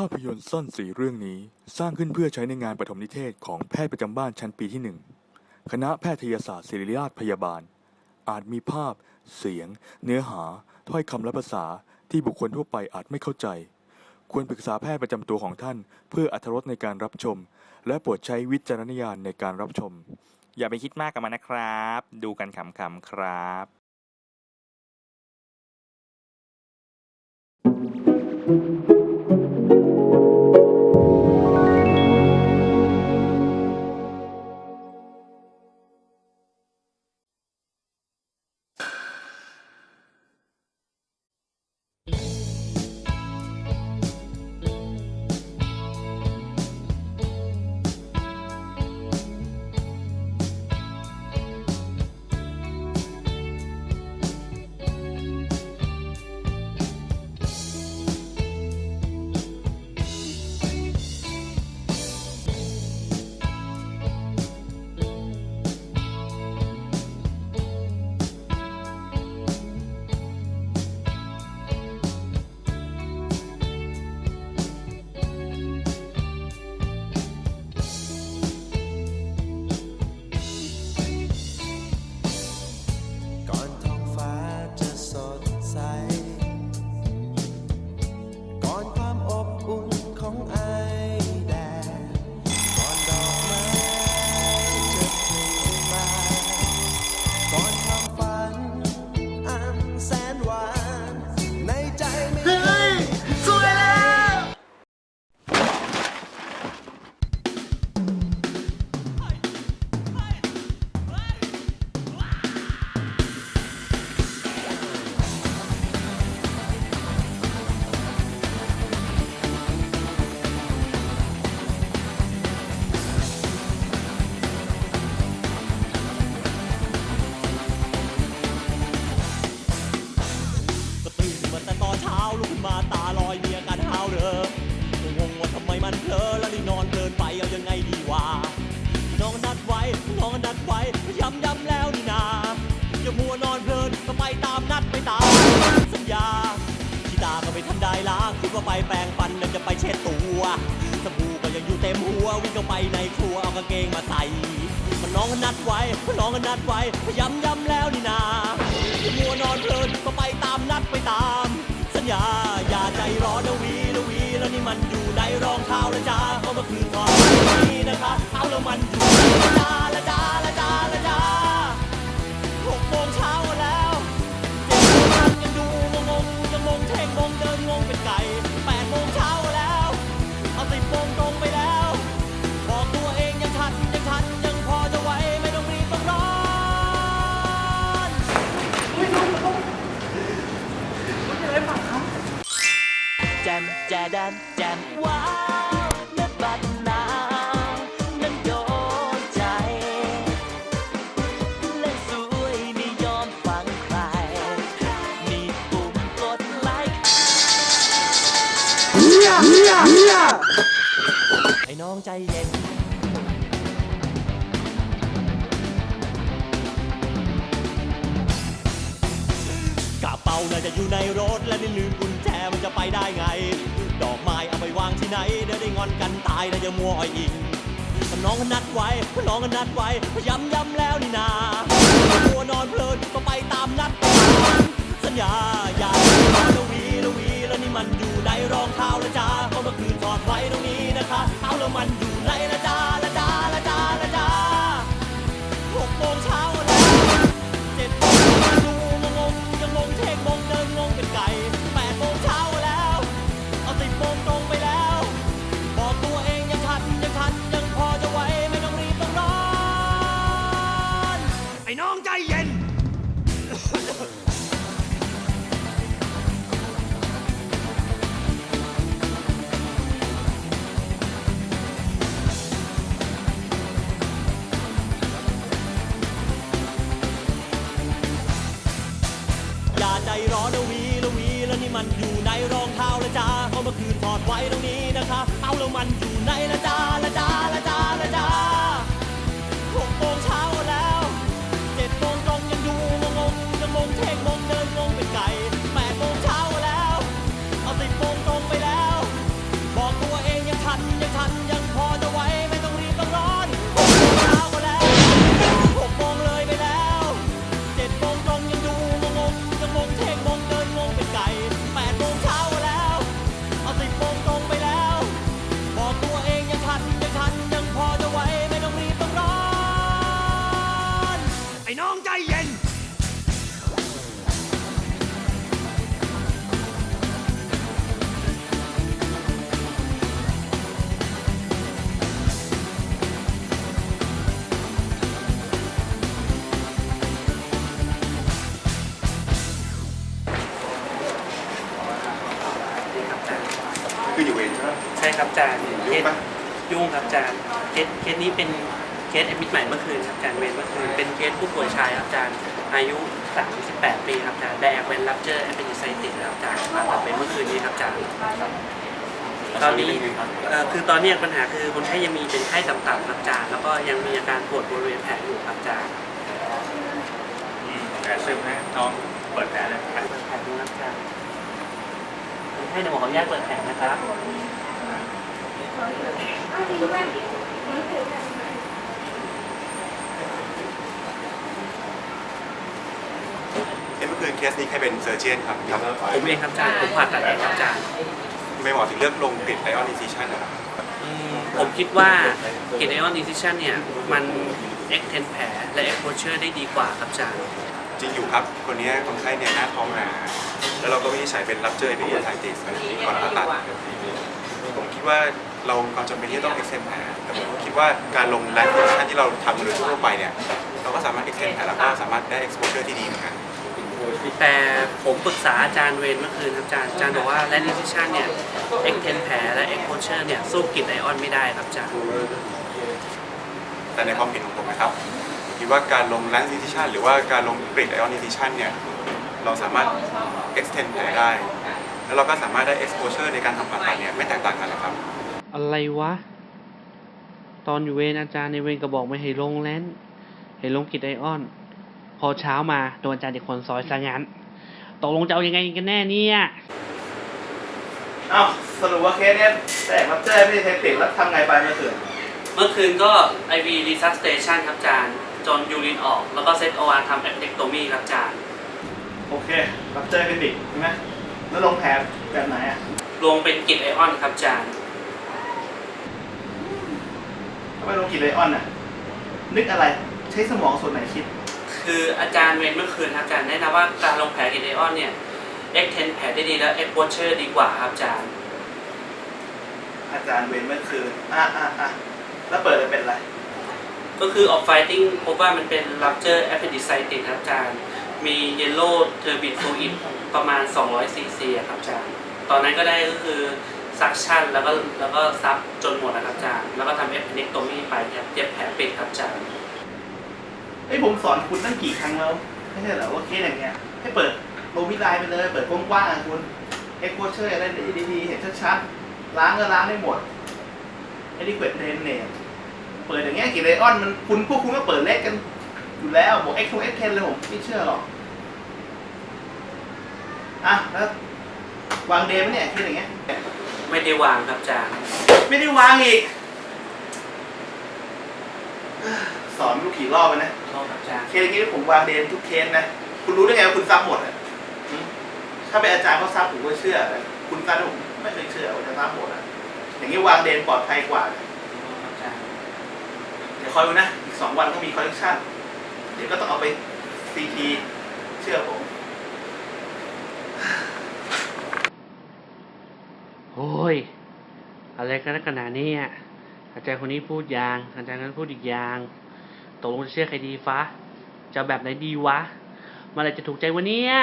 ภาพยนตร์สั้นสีเรื่องนี้สร้างขึ้นเพื่อใช้ในงานปฐมนิเทศของแพทย์ประจำบ้านชั้นปีที่หนึ่งคณะแพทยศาสตร์ศิริราชพยาบาล อาจมีภาพ เสียง เนื้อหา ถ้อยคำและภาษาที่บุคคลทั่วไปอาจไม่เข้าใจ ควรปรึกษาแพทย์ประจำตัวของท่าน เพื่ออรรถรสในการรับชม และโปรดใช้วิจารณญาณในการรับชม อย่าไปคิดมากกับมันนะครับ ดูกันขำๆครับก่ ลุกขึ้นมาตาลอยมีอาการห้าวเดิมก็งงว่าทำไมมันเพลอแล้วนี่นอนเพลินไปเอายังไงดีวะน้องนัดไว้น้องนัดไว้ย้ำย้ำแล้วนี่นาอย่ามัวนอนเพลินก็ไปตามนัดไปตามสัญญาที่ตาก็ไม่ทันได้ล้างคิดว่าไปแปรงฟันแล้วจะไปเช็ดตัวสบู่ก็ยังอยู่เต็มหัววิ่งเข้าไปในครัวเอากางเกงมาใส่มันน้องนัดไว้น้องนัดไว้ย้ำย้ำแล้วนี่นามัวนอนเพลินก็ไปตามนัดไปตาม ญญา อย่าใจร้อนนะวีนะวีแล้วนี่มันอยู่ในรองเท้าละจ้าเอามาคืนก่อนนี้นะคะ เอาแล้วมันอยู่ ไอ้น้องใจเย็น กระเป๋าน่าจะอยู่ในรถและนี่ลืมกุญแจมันจะไปได้ไง ดอกไม้เอาไปวางที่ไหนเดี๋ยวได้งอนกันตายแล้วจะมัวอ้อยอิงน้องก็นัดไว้น้องก็นัดไว้ย้ำย้ำแล้วนี่นามัวนอนเพลินก็ไปตามนัดสัญญาอย่าละวีละวีแล้วนี่มันอยู่ ได้รองเท้าละจา อย่าใจร้อนนะวีละวีแล้วนี่มันอยู่ในรองเท้าละจ้าเอามาคืนถอดไว้ตรงนี้นะคะ เอาแล้วมันอยู่ในละ ช่ไหมใช่ครับอาจารย์ยุ่เคงสปะยุ่งครับอาจารย์เคสเคสนี้เป็นเคสแอดมิดใหม่เมื่อคืนครับอาจารย์เวรเมื่อคืนเป็นเคสผู้ป่วยชายครับอาจารย์อายุ 38 ปีครับอาจารย์ได้แอปเป็นรับเจอแอปเป็นไซติดแล้วอาจารย์ผ่าตัดไปเมื่อคืนนี้ครับอาจารย์ตอนนี้เอ่อคือตอนนี้ปัญหาคือคนไข้ยังมีเป็นไข้ต่ำๆครับอาจารย์แล้วก็ยังมีอาการปวดบริเวณแผลอยู่ครับอาจารย์แผลซึมนะน้องเปิดแผลเลยเปิดแผลดูครับอาจารย์คนไข้เดี๋ยวหมอขออนุญาตเปิดแผลนะครับ เอ้เมื่อคืนเคสนี้ใครเป็นเซอร์เจียนครับครับผมเองครับอาจารย์ผมผ่าตัดเองครับอาจารย์ทำไมหมอถึงเลือกลงกริดไอออนอินซิชันนะครับอืมผมคิดว่า g e n e o n Decision เนี่ย มัน extend แผลและ exposure ได้ดีกว่าครับอาจารย์ จริงอยู่ครับ คนนี้คนไข้เนี่ยหน้าท้องหนาแล้วเราก็วินิจฉัยเป็นรับเจอเอพิเดียไทติสก่อนผ่าตัดผมคิด ว่าเราความจำเป็นที่จะต้องเอ็กเซนแผลแต่ผมคิดว่าการลงไลฟ์โพชั่นที่เราทำโดยทั่วไปเนี่ยเราก็สามารถเอ็กเซนแผลแล้วก็สามารถได้ exposure ที่ดีเหมือนกันแต่ผมปรึกษาอาจารย์เวรเมื่อคืนครับอาจารย์อาจารย์บอกว่า l a n Decision เนี่ย extend แผลและ exposure เนี่ยสู้กิจไอออนไม่ได้ครับอาจารย์แต่ในความเห็นของผมนะครับผมคิดว่าการลงแลนซ์ดิชันหรือว่าการลงกริดไอออนดิชันเนี่ยเราสามารถ extend แผลได้ แล้วเราก็สามารถได้ exposure ในการทำผ่าตัดเนี่ยไม่แตกต่างกันนะครับ อะไรวะ ตอนอยู่เวรอาจารย์ในเวรก็บอกไม่ให้ลงแลนให้ลงกิจไอออน พอเช้ามาโดนอาจารย์เด็กคนซอยซะงั้นตกลงจะเอายังไงกันแน่เนี่ยอ้าวสรุปว่าเคสเนี้ยแตกรับแจ้ไม่ได้เทคติดแล้วทำไงไปเมื่อคืนเมื่อคืนก็ IV resuscitation ครับอาจารย์ จนยูรินออก แล้วก็เซต OR ทำ appendectomy ครับอาจารย์ โอเค รับแจ้เป็นดิกใช่ไหม แล้วลงแผลแบบไหนอะรวมเป็นกิจไอออนครับอาจารย์ ทำไมลงกี่ไลออนอะ นึกอะไรใช้สมองส่วนไหนคิด คืออาจารย์เวรเมื่อคืนครับอาจารย์แนะนำว่าการลงแผลกิจไอออนเนี่ย extend แผลได้ดีแล้ว exposure ดีกว่าครับอาจารย์ อาจารย์เวนเมื่อคืนอะอะอะแล้วเปิดจะเป็นอะไร ก็คือ of fighting พบว่ามันเป็น rupture appendicitis ครับอาจารย์ มี yellow turbid fluid ประมาณ 200 cc อะครับอาจารย์ ตอนนั้นก็ได้ก็คือ suction แล้วก็แล้วก็ซับจนหมดนะครับอาจารย์ แล้วก็ทำ appendectomy ไปครับเย็บแผลปิดครับอาจารย์เอ้ยผมสอนคุณตั้งกี่ครั้งแล้ว ไม่ใช่เหรอว่าเคสอย่างเงี้ยให้เปิดโลมิไลน์ไปเลย เปิดกว้างๆอะคุณเอ็กโคเชอร์อะไรดีๆเห็นชัดๆล้างก็ล้างได้หมดไอ้ที่เปิดเดนเนตเปิดอย่างเงี้ยกี่ไลออนมันคุณพวกคุณก็เปิดเล็กกันอยู่แล้วบอกเอ็กซ์ทูเอ็กเทนเลยผมไม่เชื่อหรอก อะแล้ววางเดย์ไหมเนี่ยคิดอย่างเงี้ย ไม่ได้วางครับอาจารย์ ไม่ได้วางอีก สอนลูกขี่รอบไปนะ โทษครับอาจารย์ เคสอย่างนี้ผมวางเดนทุกเคสนะ คุณรู้ได้ไงว่าคุณซับหมดอะหืมถ้าเป็นอาจารย์เขาซับผมก็เชื่อแต่คุณซับผมไม่เคยเชื่อว่าจะซับหมดอะ อย่างนี้วางเดนปลอดภัยกว่าอาจารย์ เดี๋ยวคอยดูนะ อีกสองวันก็มีคอลเลคชัน เดี๋ยวก็ต้องเอาไปซีทีเชื่อผม โอ้ย อะไรกันนักขนาดนี้อะอาจารย์คนนี้พูดอย่าง อาจารย์นั้นพูดอีกอย่างตกลงจะเชื่อใครดีฟ้าจะแบบไหนดีวะมื่อไรจะถูกใจวันนี้ย